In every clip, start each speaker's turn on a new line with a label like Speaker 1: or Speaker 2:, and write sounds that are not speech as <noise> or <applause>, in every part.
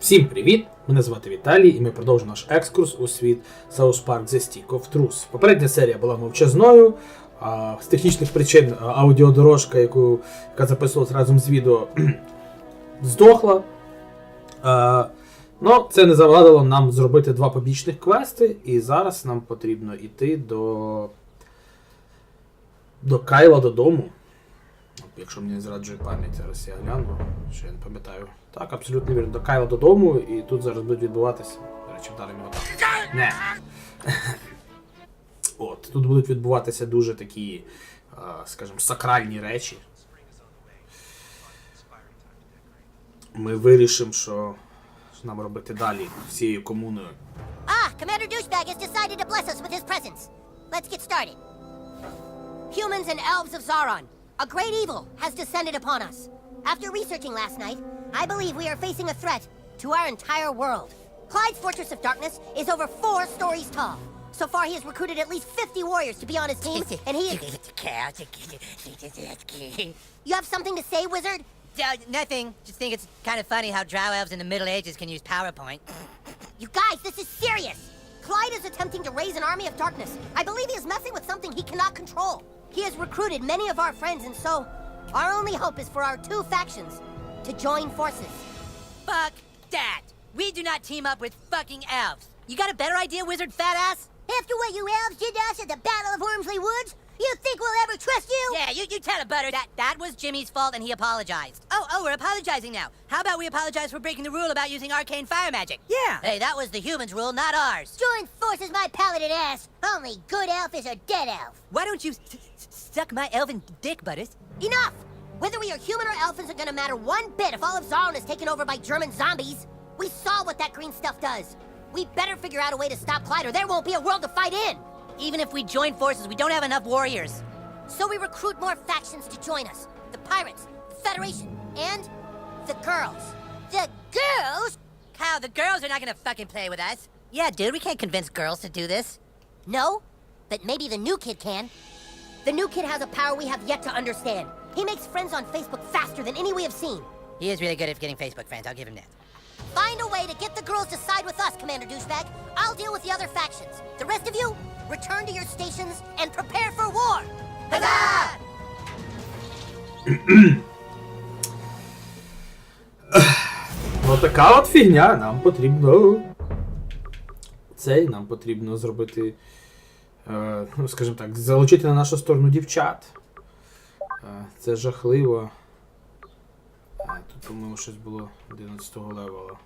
Speaker 1: Всім привіт! Мене звати Віталій, і ми продовжуємо наш екскурс у світ South Park The Stick of Truth. Попередня серія була мовчазною. А, з технічних причин аудіодорожка, яку, яка записувалась разом з відео, <clears throat> здохла. А, ну, це не завадило нам зробити два побічних квести, і зараз нам потрібно йти до. до Кайла додому. Якщо мені зраджує пам'ять, зараз я гляну, що я не пам'ятаю. Так, абсолютно вірно. До Кайла додому, і тут зараз будуть відбуватися. До речі, вдаримо його так. Не. <laughs> От, тут будуть відбуватися дуже такі, скажімо, сакральні речі. Ми вирішимо, що нам робити далі всією комуною.
Speaker 2: Ah, Commander Douchebag has decided to bless us with his presence. Let's get started. Humans and elves of Zaron, a great evil has descended upon us. After researching last night, I believe we are facing a threat to our entire world. Clyde's Fortress of Darkness is over four stories tall. So far, he has recruited at least 50 warriors to be on his team, <laughs> and he is. You have something to say, wizard?
Speaker 3: Uh, nothing. Just think it's kind of funny how drow elves in the Middle Ages can use PowerPoint.
Speaker 2: You guys, this is serious! Clyde is attempting to raise an army of darkness. I believe he is messing with something he cannot control. He has recruited many of our friends, and so our only hope is for our two factions to join forces.
Speaker 3: Fuck that. We do not team up with fucking elves. You got a better idea, wizard fat ass?
Speaker 2: After what you elves did to us at the Battle of Wormsley Woods, you think we'll ever trust you?
Speaker 3: Yeah, you, you tell it, Butter. That that was Jimmy's fault and he apologized. Oh, oh, we're apologizing now. How about we apologize for breaking the rule about using arcane fire magic?
Speaker 4: Yeah.
Speaker 3: Hey, that was the humans' rule, not ours.
Speaker 2: Join forces, my paladin ass. Only good elf is a dead elf.
Speaker 3: Why don't you suck my elven dick, Butters?
Speaker 2: Enough! Whether we are human or elf isn't gonna matter one bit if all of Zarn is taken over by German zombies. We saw what that green stuff does. We better figure out a way to stop Clyde or there won't be a world to fight in.
Speaker 3: Even if we join forces, we don't have enough warriors.
Speaker 2: So we recruit more factions to join us. The Pirates, the Federation, and the girls. The girls?
Speaker 3: Kyle, the girls are not gonna fucking play with us. Yeah, dude, we can't convince girls to do this.
Speaker 2: No, but maybe the new kid can. The new kid has a power we have yet to understand. He makes friends on Facebook faster than any we have seen.
Speaker 3: He is really good at getting Facebook friends, I'll give him that.
Speaker 2: Find a way to get the girls to side with us, Commander Douchebag. I'll deal with the other factions. The rest of you, return to your stations and prepare for war. Huzzah!
Speaker 1: Ну така от фігня, нам потрібно. Цей нам потрібно зробити. Е, ну, скажімо так, залучити на нашу сторону дівчат. Е, це жахливо. Е, тут, по-моєму, щось було 11 левела.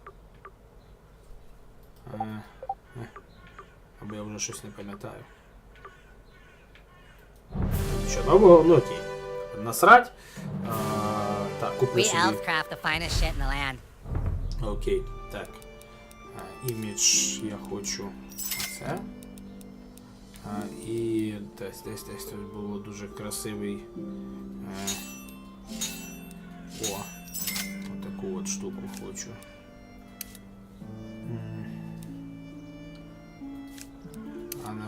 Speaker 1: Е, е, або я вже щось не пам'ятаю. Що нового? Ну окей. Насрать. Е, так, куплю
Speaker 3: We
Speaker 1: собі.
Speaker 3: elves craft the finest shit in the land.
Speaker 1: Окей, так. А, імідж я хочу це. А, і десь десь десь тут було дуже красивий. Е, о, отаку от штуку хочу.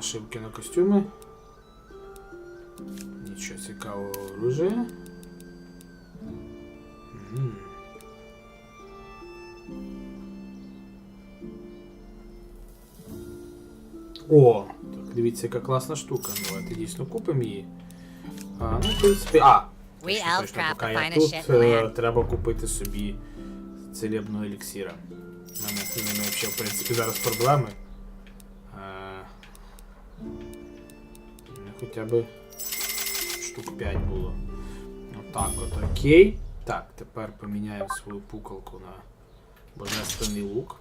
Speaker 1: нашивки на костюми. Нічого цікавого оружия. Мгм. О, так дивіться, яка класна штука. Давайте дійсно купимо її. А, ну, в принципі. А!
Speaker 3: We
Speaker 1: точно,
Speaker 3: elves
Speaker 1: точно,
Speaker 3: craft
Speaker 1: поки
Speaker 3: the
Speaker 1: я
Speaker 3: finest
Speaker 1: тут,
Speaker 3: shit in the
Speaker 1: е,
Speaker 3: land.
Speaker 1: треба купити собі целебного еліксира. У мене з ними взагалі, в принципі, зараз проблеми. Хоча б штук 5 було. Отак от, окей. Так, тепер поміняємо свою пукалку на божественний лук.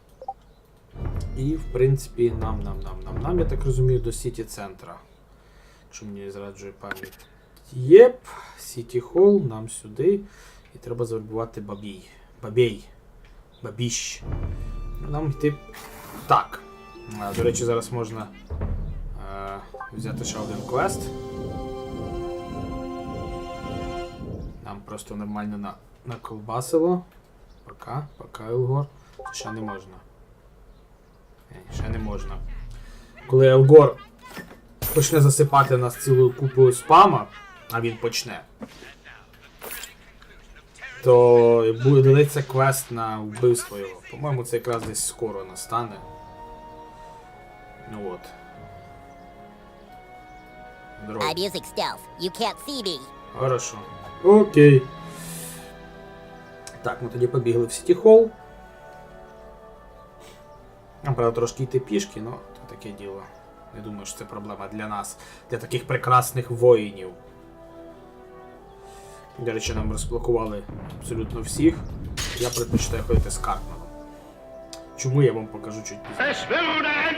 Speaker 1: І, в принципі, нам, нам, нам, нам, нам, я так розумію, до Сіті центра. Якщо мені зраджує пам'ять. Єп, Сіті Холл, нам сюди. І треба завербувати бабій. Бабій. Бабіщ. Нам йти. Так. До речі, зараз можна взяти ще один квест. Нам просто нормально на, наколбасило. Пока, пока, Елгор. Ще не можна. Ще не можна. Коли Елгор почне засипати нас цілою купою спама, а він почне. то буде дається квест на вбивство його. По-моєму, це якраз десь скоро настане. Ну от. Здорово.
Speaker 5: I'm using stealth. You can't see me.
Speaker 1: Хорошо. Окей. Так, ми тоді побігли в Сіті Холл. Нам, правда, трошки йти пішки, але то таке діло. Не думаю, що це проблема для нас, для таких прекрасних воїнів. До речі, нам розблокували абсолютно всіх. Я предпочитаю ходити з Картманом. Чому я вам покажу чуть пізніше.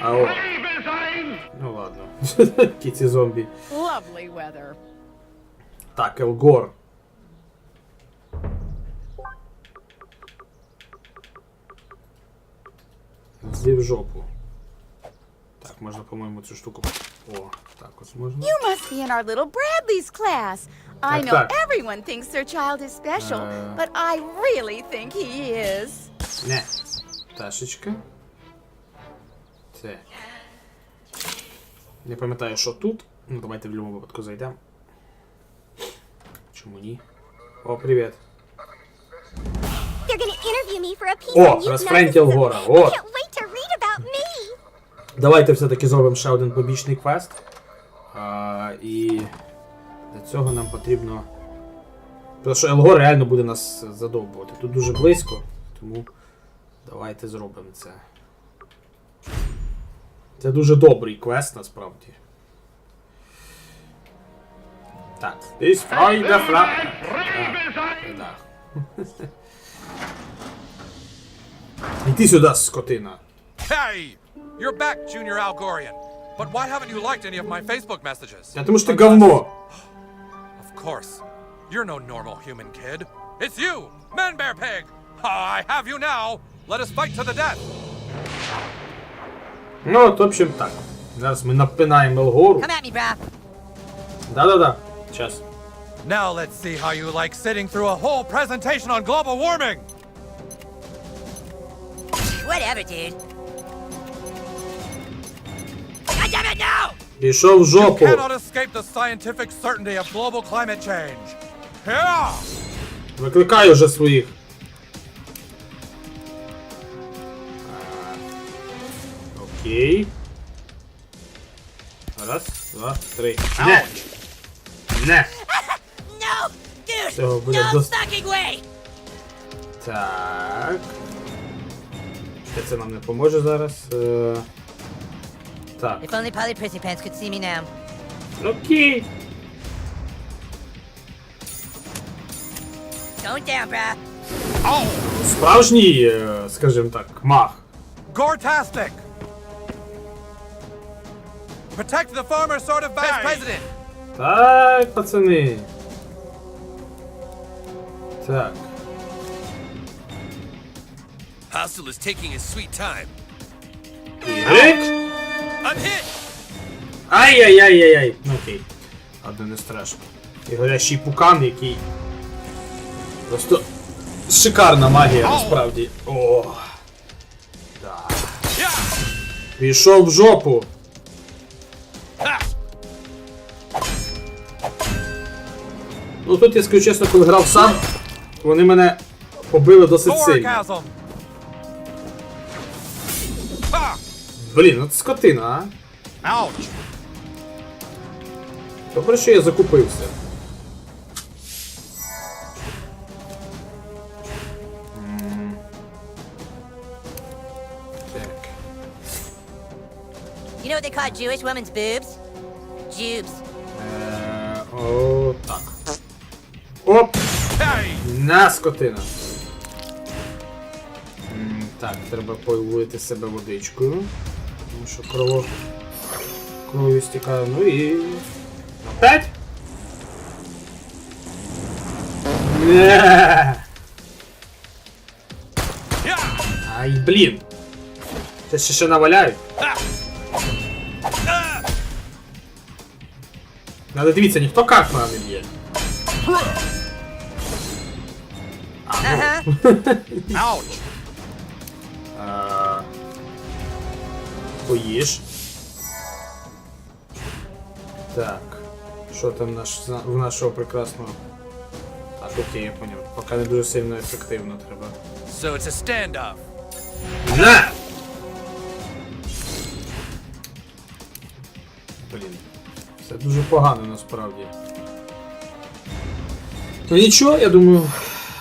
Speaker 1: А. Ну ладно. Які ці зомбі.
Speaker 6: Lovely weather.
Speaker 1: Так, Елгор. Зі в жопу. Так, можна, по-моєму, цю штуку. О, так ось можна.
Speaker 6: You must be in our little Bradley's class. I
Speaker 1: Так,
Speaker 6: know
Speaker 1: так.
Speaker 6: everyone thinks their child is special,
Speaker 1: Е.
Speaker 6: but I really think he is.
Speaker 1: Не. Ташечка. Це. Не пам'ятаю, що тут. Ну, давайте в будь-якому випадку зайдемо. Чому ні? О, привіт. О,
Speaker 5: read about me.
Speaker 1: Давайте все-таки зробимо ще один побічний квест. А, і для цього нам потрібно. Тому що Елгор реально буде нас задовбувати. Тут дуже близько, тому давайте зробимо це. Це дуже добрий квест насправді. Так, this Friday Fla... А, да. Іди сюди, скотина.
Speaker 7: Hey! You're back, Junior Algorian. But why haven't you liked any of my Facebook messages?
Speaker 1: Я тому що ти говно.
Speaker 7: Of course. You're no normal human kid. It's you, Man Bear Pig! Ah, I have you now! Let us fight to the death!
Speaker 1: Ну, от, в общем, так. Зараз ми напинаємо Елгору.
Speaker 3: Come at me, brah.
Speaker 1: Да-да-да. Сейчас.
Speaker 7: Now let's see how you like sitting through a whole presentation on global warming!
Speaker 3: Whatever, dude. God damn it, no!
Speaker 1: Пішов в
Speaker 7: You
Speaker 1: жопу.
Speaker 7: cannot escape the scientific certainty of global climate change. Yeah!
Speaker 1: Викликай уже своїх. А, Окей. Раз, два, три. Не! Не!
Speaker 3: No! Dude!
Speaker 1: Всього буде
Speaker 3: no
Speaker 1: дос-
Speaker 3: fucking way!
Speaker 1: Так. Ще це нам не поможе зараз. Е, Так.
Speaker 3: If only Polly Prissy Pants could see me now.
Speaker 1: Окей.
Speaker 3: Going down, brah.
Speaker 7: Oh!
Speaker 1: Справжній, е, скажімо так, мах.
Speaker 7: Gortastic! Protect the former sort of vice president!
Speaker 1: Так, пацани. Так.
Speaker 8: Hostile is taking his sweet time.
Speaker 1: Ігрик.
Speaker 8: I'm hit!
Speaker 1: Ай-яй-яй-яй-яй. Ну окей. Ладно, не страшно. І горящий пукан, який. Просто шикарна магія, насправді. О. Да. Пішов в жопу. Ну тут я скажу чесно, коли грав сам, вони мене побили досить сильно. Блін, ну це скотина, а? Добре, що я закупився.
Speaker 3: What they call Jewish women's boobs? Jubes.
Speaker 1: Е, О, так. Оп!
Speaker 7: Hey!
Speaker 1: На скотина. М, Так, треба полити себе водичкою. Тому що крово. Кров'ю стікає. Ну і. Опять? Не.
Speaker 7: Yeah!
Speaker 1: Ай, блін. Це ще ще наваляють. Надо дивіться, ніхто Карпмана не б'є.
Speaker 3: Uh-huh.
Speaker 7: Ouch!
Speaker 1: А, Поїж. Так. Що там наш, в нашого прекрасного. Так, Окей, я поняв. Поки не дуже сильно ефективно треба.
Speaker 8: So it's a standoff.
Speaker 1: На! Блін. Це дуже погано насправді. Ну нічого, я думаю,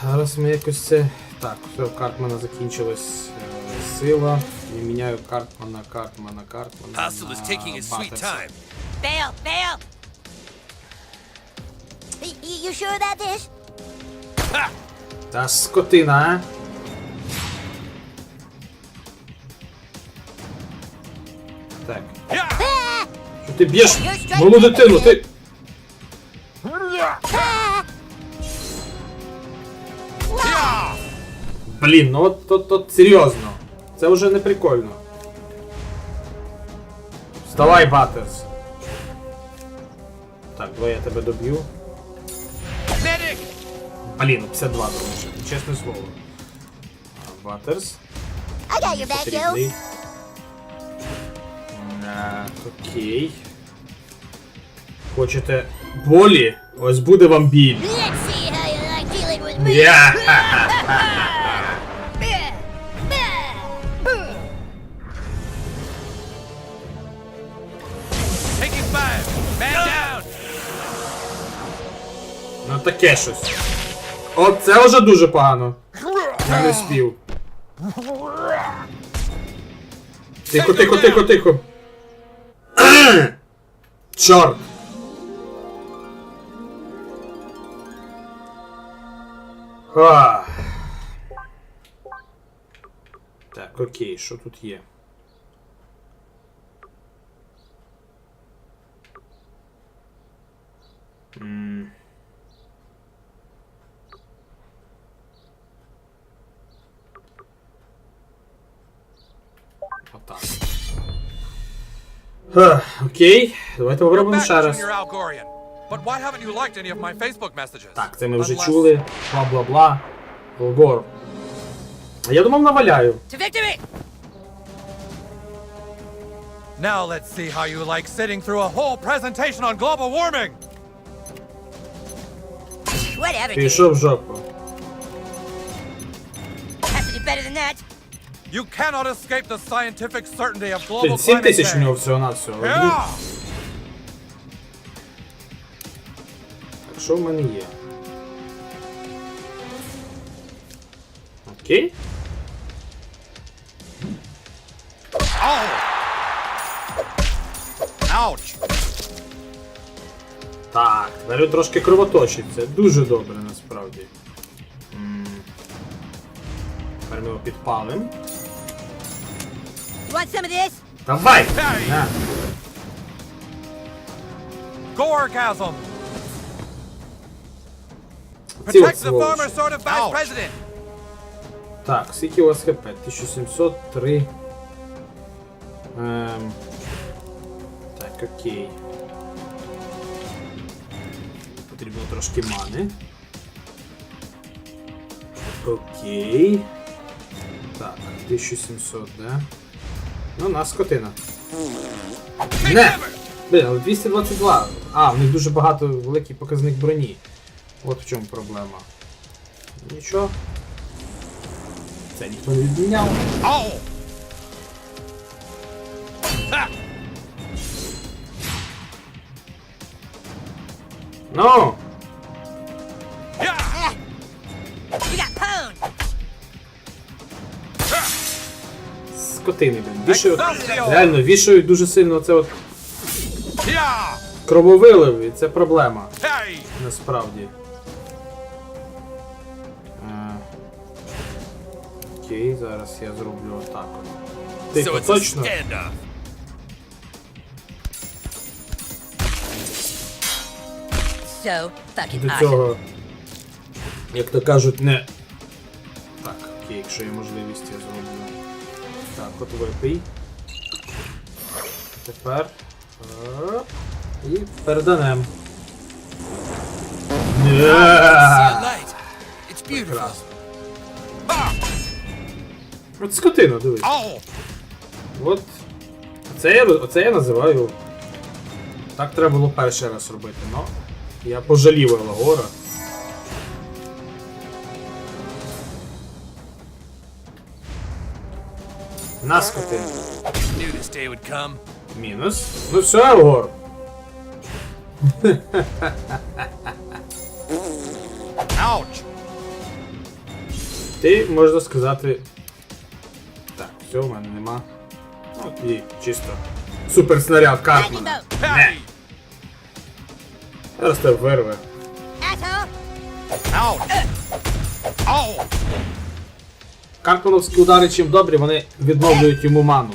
Speaker 1: зараз ми якось це. Так, все, в Картмана закінчилась е, сила. І міняю Картмана, Картмана, Картмана. На.
Speaker 3: Fail, fail.
Speaker 5: Y- y- you sure about this?
Speaker 1: Та скотина, а? Ти б'єш малу дитину, ти. Блін, ну от, от, от серйозно. Це вже не прикольно. Вставай, Баттерс. Так, давай я тебе доб'ю. Блін, ну 52 залишив, чесне слово. А, Баттерс. Хочете болі? Ось буде вам біль.
Speaker 8: Down!
Speaker 1: Ну таке щось. От це вже дуже погано. Я не спів. Тихо, тихо, тихо, тихо. Чорт. А. Так, окей, що тут є? М. Отак. Ха, Окей, давайте попробуємо ще раз.
Speaker 7: Junior Algorian. But why haven't you liked any of my Facebook messages?
Speaker 1: Так, це ми вже
Speaker 7: Unless-
Speaker 1: чули. Бла-бла-бла. Голгор. А я думав наваляю.
Speaker 3: To victory!
Speaker 7: Now let's see how you like sitting through a whole presentation on global warming.
Speaker 3: Whatever, dude.
Speaker 1: Пішов в жопу.
Speaker 3: Have to do better than that.
Speaker 7: You cannot escape the scientific certainty of global
Speaker 1: Блін, 7
Speaker 7: climate
Speaker 1: тисяч у нього
Speaker 7: change.
Speaker 1: всього на всього.
Speaker 7: Yeah!
Speaker 1: Що в мене є? Окей.
Speaker 7: Ouch!
Speaker 1: Так, тепер трошки кровоточить. Це дуже добре насправді. Тепер ми його підпалимо.
Speaker 3: Want some of this?
Speaker 1: Давай! На.
Speaker 7: Gorgasm!
Speaker 1: Ці от
Speaker 7: Protect the
Speaker 1: сволочі.
Speaker 7: sort of vice president!
Speaker 1: Так, скільки у вас хп? 1703. Ем... Так, окей. Потрібно трошки мани. Окей. Так, 1700, да? Ну, на скотина. Не! Блін, але 222. А, в них дуже багато великий показник броні. От в чому проблема. Нічого. Це ніхто не відміняв.
Speaker 8: Ha!
Speaker 1: Ну! Скотини, блін.
Speaker 7: Excelsior!
Speaker 1: Реально, вішають дуже сильно це от крововилив, і це проблема.
Speaker 7: Hey!
Speaker 1: Насправді. Окей, зараз я зроблю отак. Тихо, точно?
Speaker 3: So
Speaker 1: До цього, як то кажуть, не. Так, окей, якщо є можливість, я зроблю. Так, от випий. Тепер. І переданем.
Speaker 8: See
Speaker 1: Є!
Speaker 8: a light. It's beautiful.
Speaker 1: Прекрасно. От скотина, дивись. От. Оце я оце я називаю. Так треба було перший раз робити, но. Я пожалів Елагора. На
Speaker 8: скотина.
Speaker 1: Мінус. Ну все,
Speaker 7: Елагор.
Speaker 1: Ти можна сказати все, в мене нема. Ну, і чисто. Суперснаряд Картмана.
Speaker 7: Patty!
Speaker 1: Зараз тебе вирве. Картмановські удари чим добрі, вони відновлюють йому ману.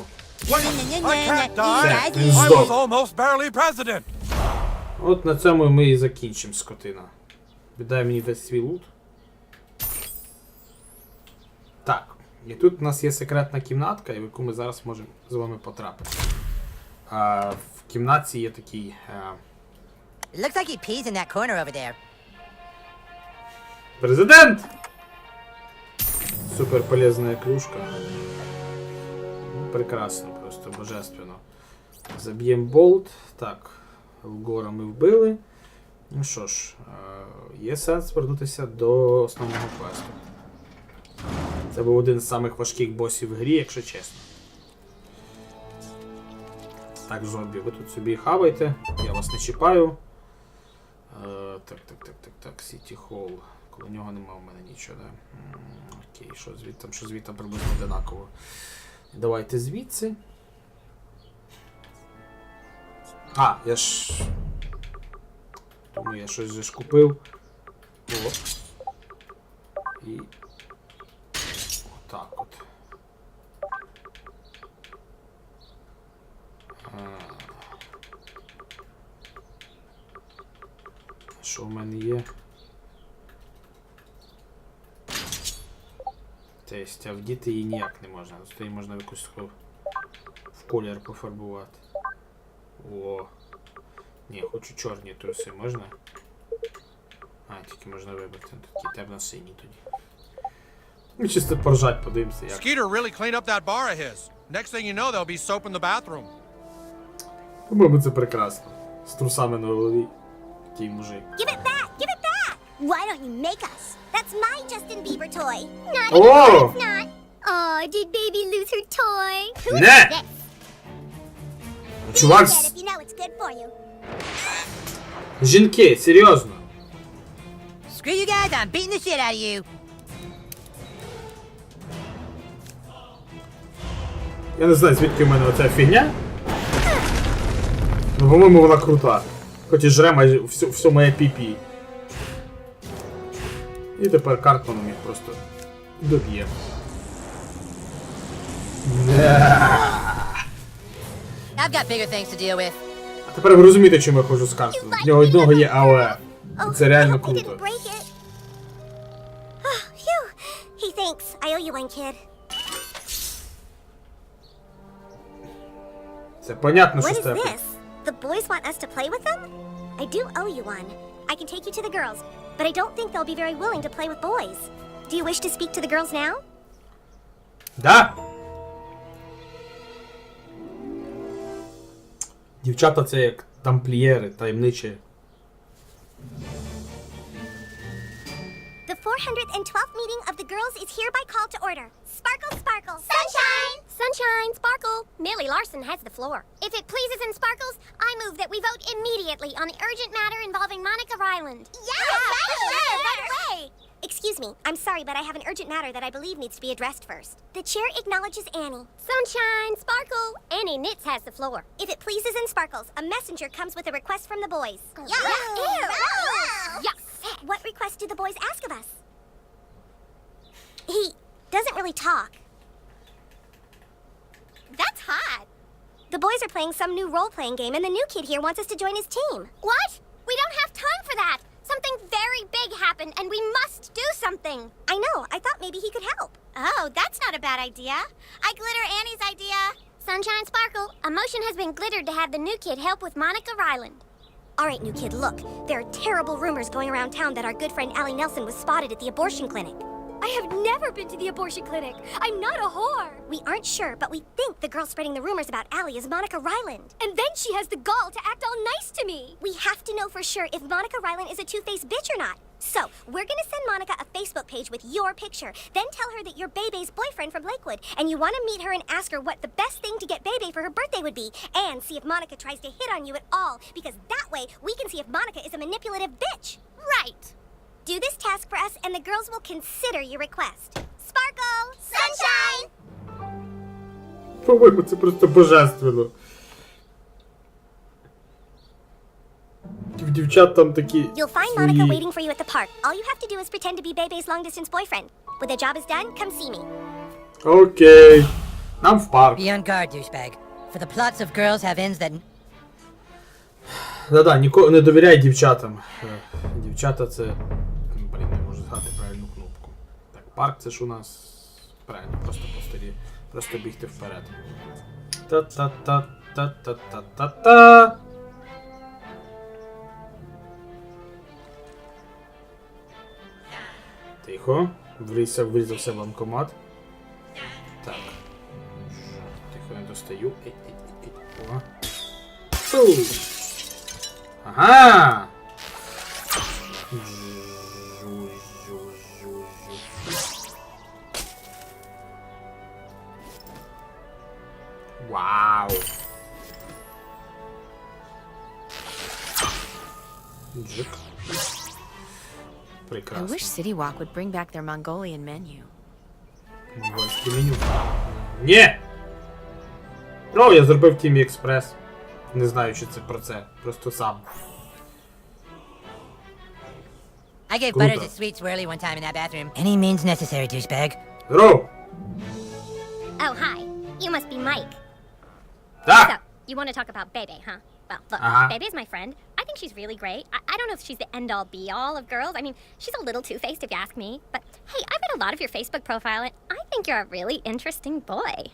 Speaker 1: Все, він здох. От на цьому ми і закінчимо скотина. Віддай мені весь свій лут. Так. І тут у нас є секретна кімнатка, в яку ми зараз можемо з вами потрапити. А, в кімнатці є такий. е,
Speaker 3: It looks like he pees in that corner over there.
Speaker 1: Президент! Супер полезная клюшка. Ну, прекрасно, просто божественно. Заб'ємо болт. Так, Елгора ми вбили. Ну що ж, е, є сенс повернутися до основного квесту. Це був один з самих важких босів в грі, якщо чесно. Так, зомбі, ви тут собі хавайте, я вас не чіпаю. Е, так, так, так, так, так, Сіті Холл. Коло нього нема в мене нічого, да? М, Окей, що звідти, що звідти приблизно одинаково. Давайте звідси. А, я ж. Тому я щось же ж купив. О. І. Отак от. А. Що в мене є? Тобто, а вдіти її ніяк не можна. Зато її можна якусь в колір пофарбувати. О. Ні, хочу чорні труси, можна? А, тільки можна вибрати. Ну, Такі темно-сині тоді. Ми чисто поржать, подивимося, як.
Speaker 7: Skeeter really cleaned up that bar of his. Next thing you know, there'll be soap in the bathroom.
Speaker 1: По-моєму, це прекрасно. З трусами на голові. Такий мужик.
Speaker 5: Give it back! Give it back! Why don't you make us? That's my Justin Bieber toy. Not
Speaker 1: Oh!
Speaker 5: it's not. Oh, did baby lose her toy? Who
Speaker 1: Nah.
Speaker 5: is this?
Speaker 1: Чувак,
Speaker 5: Get
Speaker 1: з-
Speaker 5: if you know it's good for you.
Speaker 1: жінки, серйозно.
Speaker 3: Screw you guys, I'm beating the shit out of you.
Speaker 1: Я не знаю, звідки в мене оця фігня. Ну, по-моєму, вона крута. Хоч і жре майже все, все моє піпі. І тепер Картманом їх просто доб'є.
Speaker 3: I've got bigger things to deal with.
Speaker 1: А тепер ви розумієте, чому я ходжу з Картманом. В нього одного є АОЕ. Це реально круто.
Speaker 5: Oh, phew. Hey, thanks. I owe you one, kid.
Speaker 1: Це понятно, що з тебе.
Speaker 5: The boys want us to play with them? I do owe you one. I can take you to the girls, but I don't think they'll be very willing to play with boys. Do you wish to speak to the girls now?
Speaker 1: Да? Дівчата це як тамплієри, таємничі.
Speaker 5: 412th meeting of the girls is hereby called to order. Sparkle, sparkle. Sunshine! Sunshine, sparkle. Millie Larson has the floor. If it pleases and sparkles, I move that we vote immediately on the urgent matter involving Monica Ryland. Yes, ah, right, sure, right away. Excuse me, I'm sorry, but I have an urgent matter that I believe needs to be addressed first. The chair acknowledges Annie. Sunshine, sparkle. Annie Nitz has the floor. If it pleases and sparkles, a messenger comes with a request from the boys. Yeah. Yes. What request do the boys ask of us? He doesn't really talk. That's hot. The boys are playing some new role-playing game, and the new kid here wants us to join his team. What? We don't have time for that. Something very big happened, and we must do something. I know. I thought maybe he could help. Oh, that's not a bad idea. I glitter Annie's idea. Sunshine Sparkle, a motion has been glittered to have the new kid help with Monica Ryland. All right, new kid, look. There are terrible rumors going around town that our good friend Allie Nelson was spotted at the abortion clinic.
Speaker 9: I have never been to the abortion clinic. I'm not a whore.
Speaker 5: We aren't sure, but we think the girl spreading the rumors about Allie is Monica Ryland.
Speaker 9: And then she has the gall to act all nice to me.
Speaker 5: We have to know for sure if Monica Ryland is a two-faced bitch or not. So, we're gonna send Monica a Facebook page with your picture. Then tell her that you're Bebe's boyfriend from Lakewood, and you wanna meet her and ask her what the best thing to get Bebe for her birthday would be, and see if Monica tries to hit on you at all, because that way we can see if Monica is a manipulative bitch. Right. Do this task for us, and the girls will consider your request. Sparkle! Sunshine!
Speaker 1: По-моєму, це просто божественно. В дівчат там такі.
Speaker 5: You'll find
Speaker 1: свої-
Speaker 5: Monica waiting for you at the park. All you have to do is pretend to be Bebe's long-distance boyfriend. When the job is done, come see me.
Speaker 1: Окей. Нам в парк.
Speaker 3: Be on guard, douchebag. For the plots of girls have ends that.
Speaker 1: Да-да, нікого не довіряй дівчатам. Е, Дівчата це. Згадати правильну кнопку. Так, парк це ж у нас. Правильно, просто по столі. Просто бігти вперед. Та-та-та-та-та-та-та-та. Тихо. Врізався, врізався банкомат. Так. Тихо, не достаю. О. Ага! Вау! Джик.
Speaker 6: I
Speaker 1: Прекрасно.
Speaker 6: wish City Walk would bring back their Mongolian menu.
Speaker 1: Монгольське меню. Ні! О, я зробив Тімі Експрес. Не знаю, чи це про це. Просто сам.
Speaker 3: I gave
Speaker 1: Круто.
Speaker 3: Butters a sweet swirly one time in that bathroom. Any means necessary, douchebag.
Speaker 1: Здорово!
Speaker 5: Oh, hi. You must be Mike.
Speaker 9: Ah!
Speaker 1: So,
Speaker 9: you want to talk about Bebe, huh? Well, look,
Speaker 1: uh-huh.
Speaker 9: Bebe's my friend. I think she's really great. I, I don't know if she's the end all be all of girls. I mean, she's a little two faced if you ask me. But hey, I read a lot of your Facebook profile and I think you're a really interesting boy.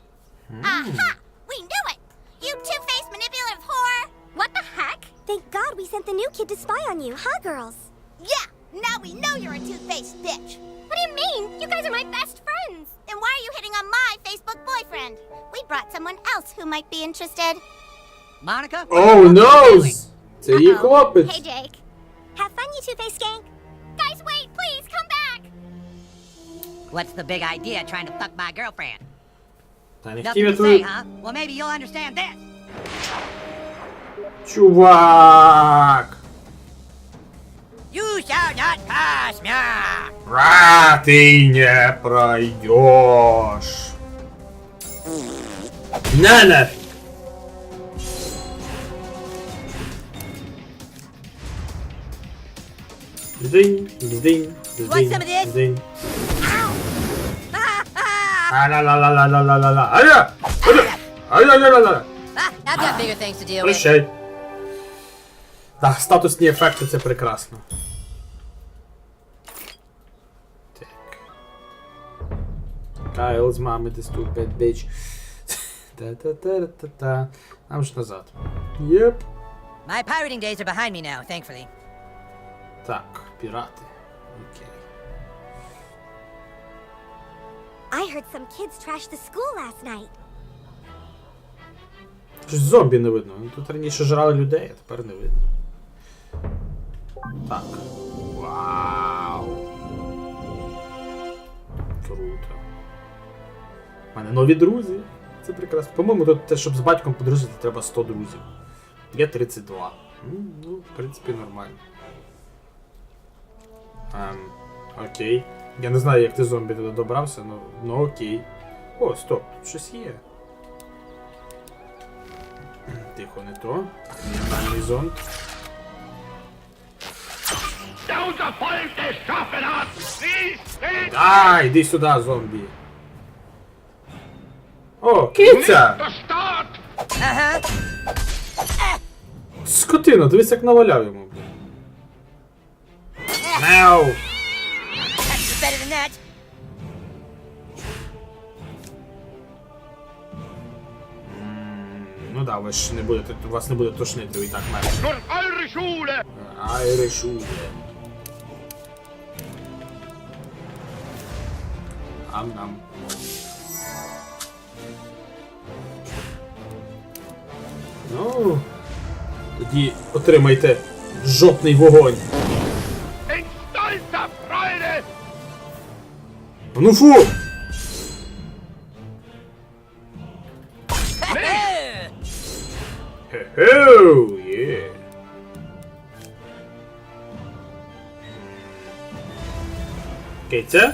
Speaker 9: Mm.
Speaker 5: Aha! We knew it! You two faced manipulative whore!
Speaker 9: What the heck?
Speaker 5: Thank God we sent the new kid to spy on you, huh, girls? Yeah! Now we know you're a two faced bitch!
Speaker 9: What do you mean? You guys are my best friends!
Speaker 5: Then why are you hitting on my Facebook boyfriend? We brought someone else who might be interested.
Speaker 3: Monica?
Speaker 1: Оу,
Speaker 3: what are you doing?
Speaker 1: ноуз! Це її
Speaker 9: Uh-oh.
Speaker 1: хлопець!
Speaker 9: Hey, Jake.
Speaker 5: Have fun, you two-faced skank!
Speaker 9: Guys, wait, please, come back.
Speaker 3: What's the big idea trying to fuck my girlfriend?
Speaker 1: Та не
Speaker 3: Nothing
Speaker 1: хотів я
Speaker 3: to say,
Speaker 1: твою...
Speaker 3: huh? Well, maybe you'll understand this.
Speaker 1: Чувак!
Speaker 3: You shall not pass me.
Speaker 1: Ра, ты не пройдешь. На нафиг. Бздынь, бздынь, бздынь,
Speaker 3: Want some of this?
Speaker 1: бздынь. А-ла-ла-ла-ла-ла-ла-ла. Аля! Аля! Аля-ля-ля-ля.
Speaker 3: Ah, I've got bigger things to deal with.
Speaker 1: Прощай. Так, статусні ефекти це прекрасно. Так. Кайл з мами ти stupid bitch. Та-та-та-та-та. Нам ж назад. Єп.
Speaker 3: My pirating days are behind me now, thankfully.
Speaker 1: Так, пірати. Окей.
Speaker 5: I heard some kids trashed the school last night.
Speaker 1: Щось зомбі не видно. Ну, Тут раніше жрали людей, а тепер не видно. Так. Вау. Круто. У мене нові друзі. Це прекрасно. По-моєму, тут те, щоб з батьком подружити, треба 100 друзів. Є 32. Ну, в принципі, нормально. Ем, окей. Я не знаю, як ти зомбі туди добрався, ну, ну окей. О, стоп, тут щось є. Тихо, не то. Мінімальний зонд. Да, йди сюди, зомбі. О, киця! Скотина, дивись, як наваляв йому. блін. Мяу! Ну да, ви ж не будете, вас не буде тошнити, ви і так мертві. Айре шуле. Ам-нам. Ну. Тоді отримайте жопний вогонь. Ну фу! Хе-хеу, є. Киця?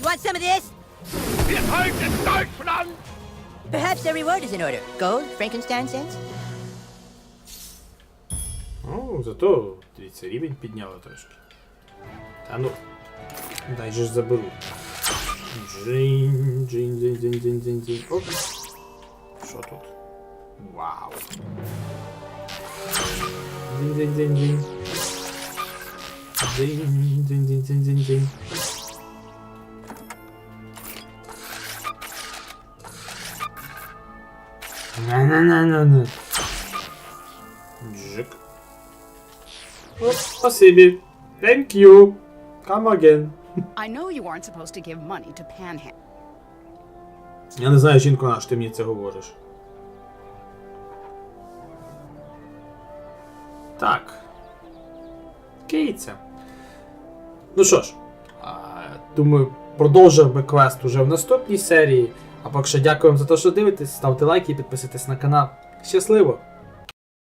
Speaker 3: You want some of this? Perhaps their reward is in order. Gold, Frankenstein cents?
Speaker 1: Ну, зато, дивіться, рівень підняли трошки. Та ну. Дай же ж заберу. Джин, джин, джин, джин, джин, джин, джин. Оп. Що тут? Вау. Дзинь, дзинь, дзинь, дзинь. Дзинь, дзинь, дзинь, дзинь, дзинь, дзинь. На-на-на-на-на. Джик. Оп, спасибі. Thank you. Come again.
Speaker 10: I know you aren't supposed to give money to Panhandle.
Speaker 1: Я не знаю, жінко, на що ти мені це говориш. Так. Кейця. Ну що ж, думаю, продовжимо квест уже в наступній серії. А поки що дякуємо за те, що дивитесь, ставте лайки і підписуйтесь на канал. Щасливо!